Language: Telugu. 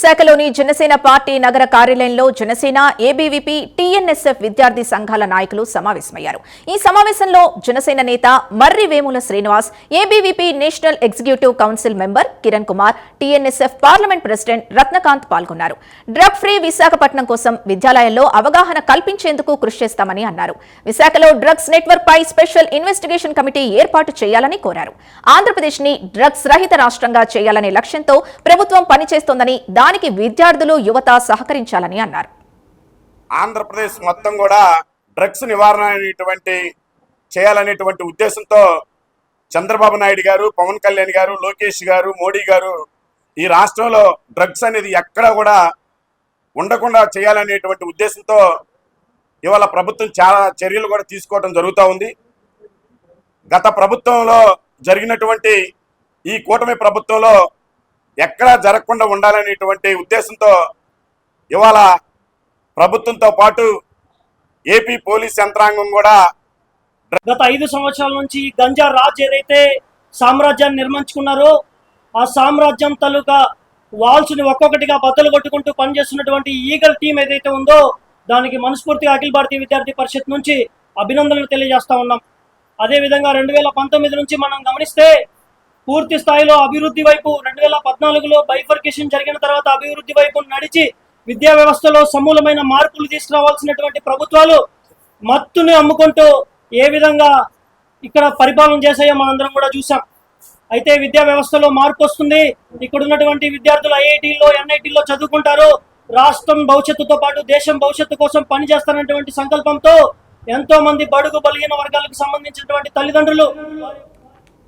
విశాఖలోని జనసేన పార్టీ నగర కార్యాలయంలో జనసేన ఏబీవీపీ టీఎన్ఎస్ఎఫ్ విద్యార్థి సంఘాల నాయకులు సమావేశమయ్యారు. ఈ సమావేశంలో జనసేన నేత Marri Vemula Srinivas ABVP national executive council member Kiran Kumar TNSF parliament president Ratnakanth పాల్గొన్నారు. డ్రగ్ ఫ్రీ విశాఖపట్నం కోసం విద్యాలయాల్లో అవగాహన కల్పించేందుకు కృషి చేస్తామని అన్నారు. విశాఖలో డ్రగ్స్ నెట్వర్క్ పై స్పెషల్ ఇన్వెస్టిగేషన్ కమిటీ ఏర్పాటు చేయాలని కోరారు. ఆంధ్రప్రదేశ్ని డ్రగ్స్ రహిత రాష్ట్రంగా చేయాలనే లక్ష్యంతో ప్రభుత్వం పనిచేస్తోందని దానికి విద్యార్థులు యువత సహకరించాలని అన్నారు. ఆంధ్రప్రదేశ్ మొత్తం కూడా డ్రగ్స్ నివారణ అనేటువంటి చేయాలనేటువంటి ఉద్దేశంతో చంద్రబాబు నాయుడు గారు పవన్ కళ్యాణ్ గారు లోకేష్ గారు మోడీ గారు ఈ రాష్ట్రంలో డ్రగ్స్ అనేది ఎక్కడ కూడా ఉండకుండా చేయాలనేటువంటి ఉద్దేశంతో ఇవాళ ప్రభుత్వం చాలా చర్యలు కూడా తీసుకోవడం జరుగుతూ ఉంది. గత ప్రభుత్వంలో జరిగినటువంటి ఈ కూటమి ప్రభుత్వంలో ఎక్కడా జరగకుండా ఉండాలనేటువంటి ఉద్దేశంతో ఇవాళ ప్రభుత్వంతో పాటు ఏపీ పోలీస్ యంత్రాంగం కూడా గత ఐదు సంవత్సరాల నుంచి గంజా రాజ్ ఏదైతే సామ్రాజ్యాన్ని నిర్మించుకున్నారో ఆ సామ్రాజ్యం తాలూకా వాల్స్ని ఒక్కొక్కటిగా బద్దలు కొట్టుకుంటూ పనిచేస్తున్నటువంటి ఈగల్ టీం ఏదైతే ఉందో దానికి మనస్ఫూర్తిగా అఖిల భారతీయ విద్యార్థి పరిషత్ నుంచి అభినందనలు తెలియజేస్తా ఉన్నాం. అదేవిధంగా రెండు వేల పంతొమ్మిది నుంచి మనం గమనిస్తే పూర్తి స్థాయిలో అభివృద్ధి వైపు రెండు వేల పద్నాలుగులో బైఫర్కేషన్ జరిగిన తర్వాత అభివృద్ధి వైపు నడిచి విద్యా వ్యవస్థలో సమూలమైన మార్పులు తీసుకురావాల్సినటువంటి ప్రభుత్వాలు మత్తుని అమ్ముకుంటూ ఏ విధంగా ఇక్కడ పరిపాలన చేసాయో మనందరం కూడా చూసాం అయితే విద్యా వ్యవస్థలో మార్పు వస్తుంది. ఇక్కడ ఉన్నటువంటి విద్యార్థులు ఐఐటీలో ఎన్ఐటీలో చదువుకుంటారు. రాష్ట్రం భవిష్యత్తుతో పాటు దేశం భవిష్యత్తు కోసం పనిచేస్తారనేటువంటి సంకల్పంతో ఎంతో మంది బడుగు బలిగిన వర్గాలకు సంబంధించినటువంటి తల్లిదండ్రులు